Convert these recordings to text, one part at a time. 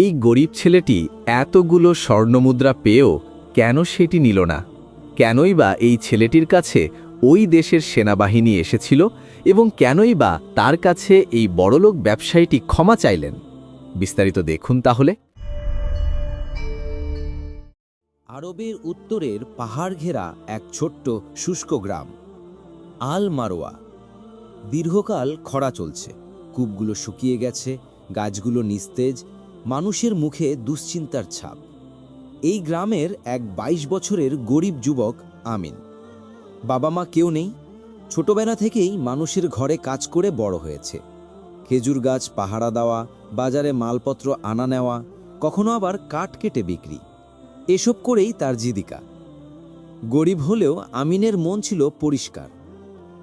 এই গরিব ছেলেটি এতগুলো স্বর্ণমুদ্রা পেয়েও কেন সেটি নিল না? কেনই বা এই ছেলেটির কাছে ওই দেশের সেনাবাহিনী এসেছিল এবং কেনই বা তার কাছে এই বড়লোক ব্যবসায়ীটি ক্ষমা চাইলেন? বিস্তারিত দেখুন তাহলে। আরবের উত্তরের পাহাড় ঘেরা এক ছোট্ট শুষ্ক গ্রাম আল মারোয়া দীর্ঘকাল খরা চলছে। কূপগুলো শুকিয়ে গেছে, গাছগুলো নিস্তেজ মানুষের মুখে দুশ্চিন্তার ছাপ। এই গ্রামের এক ২২ বছরের গরিব যুবক আমিন। বাবা মা কেউ নেই। ছোটবেলা থেকেই মানুষের ঘরে কাজ করে বড় হয়েছে। খেজুর গাছ, পাহারা দেওয়া, বাজারে মালপত্র আনা নেওয়া, কখনো আবার কাঠ কেটে বিক্রি। এসব করেই তার জীবিকা। গরিব হলেও আমিনের মন ছিল পরিষ্কার।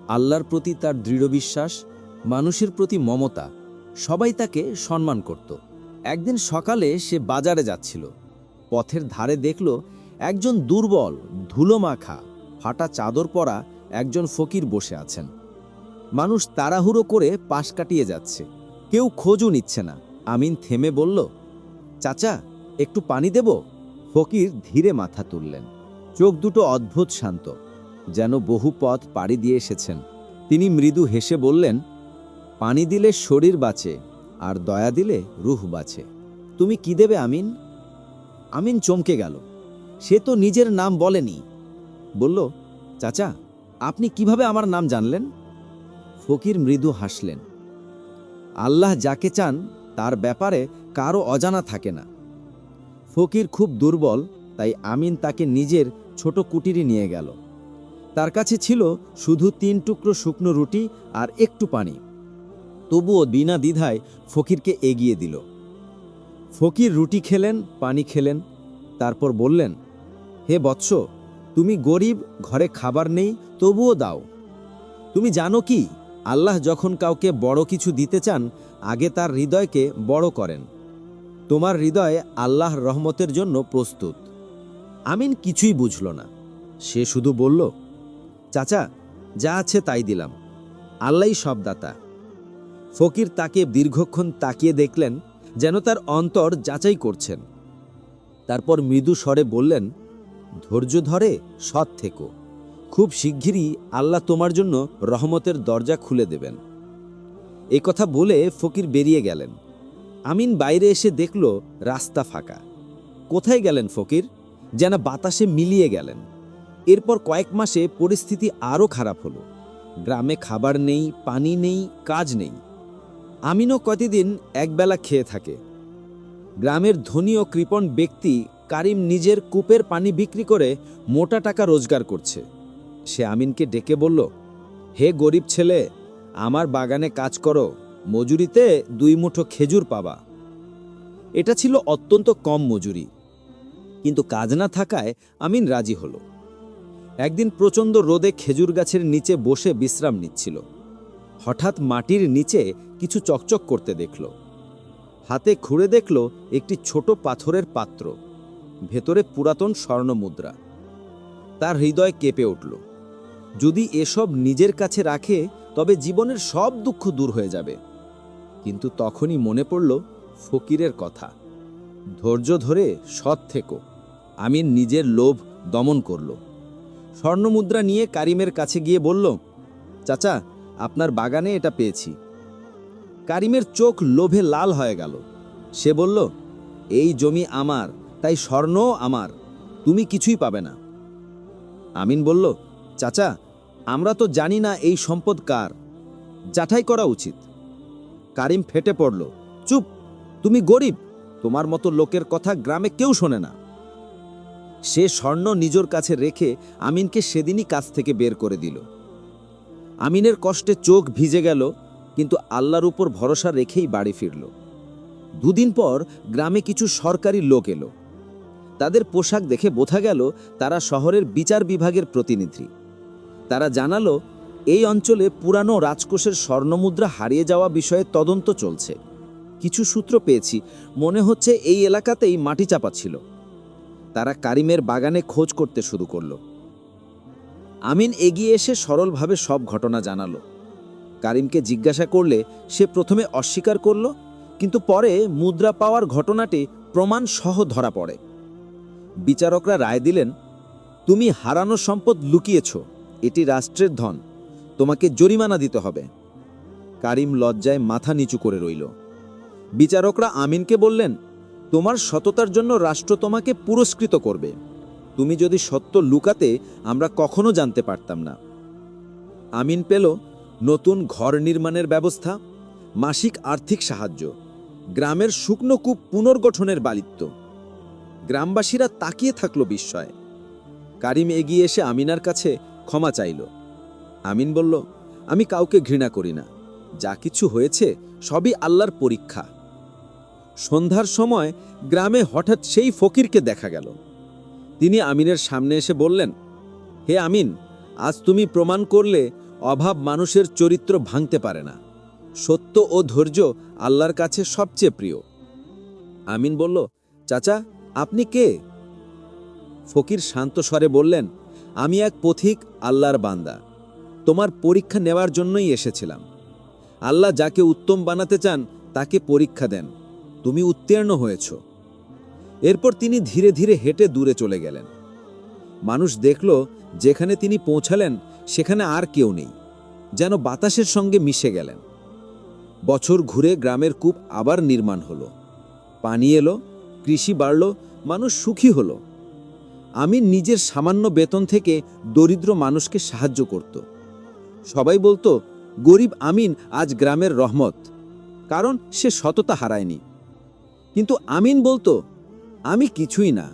আল্লাহর প্রতি তার দৃঢ় বিশ্বাস, মানুষের প্রতি মমতা, সবাই তাকে সম্মান করত। একদিন সকালে সে বাজারে যাচ্ছিল। পথের ধারে দেখল একজন দুর্বল, ধুলো মাখা, ফাটা চাদর পরা একজন ফকির বসে আছেন। মানুষ তাড়াহুড়ো করে পাশ কাটিয়ে যাচ্ছে। কেউ খোঁজও নিচ্ছে না। আমিন থেমে বলল, চাচা, একটু পানি দেব? ফকির ধীরে মাথা তুললেন। চোখ দুটো অদ্ভুত শান্ত, যেন বহু পথ পাড়ি দিয়ে এসেছেন। তিনি মৃদু হেসে বললেন, পানি দিলে শরীর বাঁচে আর দয়া দিলে রুহ বাঁচে। তুমি কি দেবে আমিন? আমিন চমকে গেল। সে তো নিজের নাম বলেনি। বলল, চাচা, আপনি কীভাবে আমার নাম জানলেন? ফকির মৃদু হাসলেন। আল্লাহ যাকে চান, তার ব্যাপারে কারও অজানা থাকে না। ফকির খুব দুর্বল, তাই আমিন তাকে নিজের ছোট কুটিরে নিয়ে গেল। তার কাছে ছিল শুধু তিন টুকরো শুকনো রুটি আর একটু পানি। তবুও বিনা দ্বিধায় ফকিরকে এগিয়ে দিল। ফকির রুটি খেলেন, পানি খেলেন, তারপর বললেন, হে বৎস, তুমি গরিব, ঘরে খাবার নেই, তবুও দাও। তুমি জানো কি, আল্লাহ যখন কাউকে বড় কিছু দিতে চান, আগে তার হৃদয়কে বড় করেন। তোমার হৃদয় আল্লাহ রহমতের জন্য প্রস্তুত। আমিন কিছুই বুঝল না। সে শুধু বলল, চাচা, যা আছে তাই দিলাম। আল্লাহই সব দাতা। ফকির তাকে দীর্ঘক্ষণ তাকিয়ে দেখলেন, যেন তার অন্তর যাচাই করছেন। তারপর মৃদু স্বরে বললেন, ধৈর্য ধরে, সৎ থেকো। খুব শিগগিরই আল্লাহ তোমার জন্য রহমতের দরজা খুলে দেবেন। এ কথা বলে ফকির বেরিয়ে গেলেন। আমিন বাইরে এসে দেখল রাস্তা ফাঁকা। কোথায় গেলেন ফকির? যেন বাতাসে মিলিয়ে গেলেন। এরপর কয়েক মাসে পরিস্থিতি আরও খারাপ হলো। গ্রামে খাবার নেই, পানি নেই, কাজ নেই। আমিনও কতদিন একবেলা খেয়ে থাকে। গ্রামের ধনী ও কৃপণ ব্যক্তি কারিম নিজের কূপের পানি বিক্রি করে মোটা টাকা রোজগার করছে। সে আমিনকে ডেকে বলল, হে গরিব ছেলে, আমার বাগানে কাজ করো, মজুরিতে দুই মুঠো খেজুর পাবা। এটা ছিল অত্যন্ত কম মজুরি, কিন্তু কাজ না থাকায় আমিন রাজি হলো। একদিন প্রচণ্ড রোদে খেজুর গাছের নিচে বসে বিশ্রাম নিচ্ছিল। হঠাৎ মাটির নিচে কিছু চকচক করতে দেখল। হাতে খুঁড়ে দেখল একটি ছোট পাথরের পাত্র, ভেতরে পুরাতন স্বর্ণমুদ্রা। তার হৃদয় কেঁপে উঠল। যদি এসব নিজের কাছে রাখে, তবে জীবনের সব দুঃখ দূর হয়ে যাবে। কিন্তু তখনই মনে পড়ল ফকিরের কথা। ধৈর্য ধরে সৎ থেকো। আমি নিজের লোভ দমন করল। স্বর্ণমুদ্রা নিয়ে কারিমের কাছে গিয়ে বলল, চাচা, আপনার বাগানে এটা পেয়েছি। কারিমের চোখ লোভে লাল হয়ে গেল। সে বলল, এই জমি আমার, তাই স্বর্ণও আমার, তুমি কিছুই পাবে না। আমিন বলল, চাচা, আমরা তো জানি না এই সম্পদ কার। যাঠাই করা উচিত। কারিম ফেটে পড়ল, চুপ, তুমি গরিব, তোমার মতো লোকের কথা গ্রামে কেউ শোনে না। সে স্বর্ণ নিজের কাছে রেখে আমিনকে সেদিনই কাছ থেকে বের করে দিল। আমিনের কষ্টে চোখ ভিজে গেল কিন্তু আল্লাহর উপর ভরসা রেখেই বাড়ি ফিরল। দুদিন পর গ্রামে কিছু সরকারি লোক এলো। তাদের পোশাক দেখে বোঝা গেল তারা শহরের বিচার বিভাগের প্রতিনিধি। তারা জানালো, এই অঞ্চলে পুরানো রাজকোষের স্বর্ণমুদ্রা হারিয়ে যাওয়া বিষয়ে তদন্ত চলছে। কিছু সূত্র পেয়েছি, মনে হচ্ছে এই এলাকাতেই মাটি চাপা ছিল। তারা কারিমের বাগানে খোঁজ করতে শুরু করল। আমিন এগিয়ে এসে সরলভাবে সব ঘটনা জানালো। কারিমকে জিজ্ঞাসা করলে সে প্রথমে অস্বীকার করল, কিন্তু পরে মুদ্রা পাওয়ার ঘটনাটি প্রমাণ সহ ধরা পড়ে। বিচারকরা রায় দিলেন, তুমি হারানো সম্পদ লুকিয়েছ, এটি রাষ্ট্রের ধন, তোমাকে জরিমানা দিতে হবে। কারিম লজ্জায় মাথা নিচু করে রইল। বিচারকরা আমিনকে বললেন, তোমার সততার জন্য রাষ্ট্র তোমাকে পুরস্কৃত করবে। তুমি যদি সত্য লুকাতে আমরা কখনো জানতে পারতাম না। আমিন পেল নতুন ঘর নির্মাণের ব্যবস্থা, মাসিক আর্থিক সাহায্য, গ্রামের শুকনো কূপ পুনর্গঠনের বালিত্ব। গ্রামবাসীরা তাকিয়ে থাকল বিস্ময়ে। কারিম এগিয়ে এসে আমিনার কাছে ক্ষমা চাইল। আমিন বলল, আমি কাউকে ঘৃণা করি না। যা কিছু হয়েছে সবই আল্লাহর পরীক্ষা। সন্ধ্যার সময় গ্রামে হঠাৎ সেই ফকিরকে দেখা গেল। তিনি আমিনের সামনে এসে বললেন, হে আমিন, আজ তুমি প্রমাণ করলে অভাব মানুষের চরিত্র ভাঙতে পারে না। সত্য ও ধৈর্য আল্লাহর কাছে সবচেয়ে প্রিয়। আমিন বলল, চাচা, আপনি কে? ফকির শান্ত স্বরে বললেন, আমি এক পথিক আল্লাহর বান্দা। তোমার পরীক্ষা নেওয়ার জন্যই এসেছিলাম। আল্লাহ যাকে উত্তম বানাতে চান, তাকে পরীক্ষা দেন। তুমি উত্তীর্ণ হয়েছ। এরপর তিনি ধীরে ধীরে হেঁটে দূরে চলে গেলেন। মানুষ দেখল, যেখানে তিনি পৌঁছালেন সেখানে আর কেউ নেই, যেন বাতাসের সঙ্গে মিশে গেলেন। বছর ঘুরে গ্রামের কূপ আবার নির্মাণ হলো। পানি এলো, কৃষি বাড়ল, মানুষ সুখী হলো। আমি নিজের সামান্য বেতন থেকে দরিদ্র মানুষকে সাহায্য করত। সবাই বলতো, গরিব আমিন আজ গ্রামের রহমত। কারণ সে সততা হারায়নি। কিন্তু আমিন বলতো, আমি কিছুই না,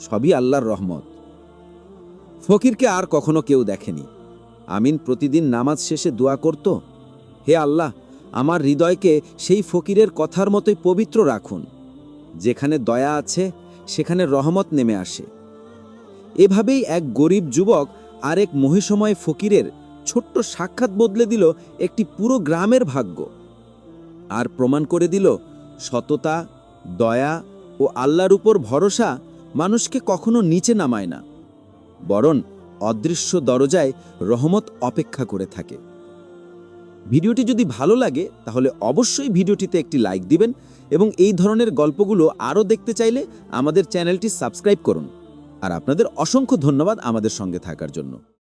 সবই আল্লাহর রহমত। ফকিরকে আর কখনো কেউ দেখেনি। আমিন প্রতিদিন নামাজ শেষে দোয়া করত। হে আল্লাহ, আমার হৃদয়কে সেই ফকিরের কথার মতোই পবিত্র রাখুন। যেখানে দয়া আছে, সেখানে রহমত নেমে আসে। এভাবেই এক গরিব যুবক আরেক মহিষময় ফকিরের ছোট্ট সাক্ষাৎ বদলে দিল একটি পুরো গ্রামের ভাগ্য। আর প্রমাণ করে দিল, সততা, দয়া ও আল্লাহর উপর ভরসা মানুষকে কখনো নিচে নামায় না। বরং অদৃশ্য দরজায় রহমত অপেক্ষা করে থাকে। ভিডিওটি যদি ভালো লাগে, তাহলে অবশ্যই ভিডিওটিতে একটি লাইক দিবেন এবং এই ধরনের গল্পগুলো আরও দেখতে চাইলে আমাদের চ্যানেলটি সাবস্ক্রাইব করুন। আর আপনাদের অসংখ্য ধন্যবাদ আমাদের সঙ্গে থাকার জন্য।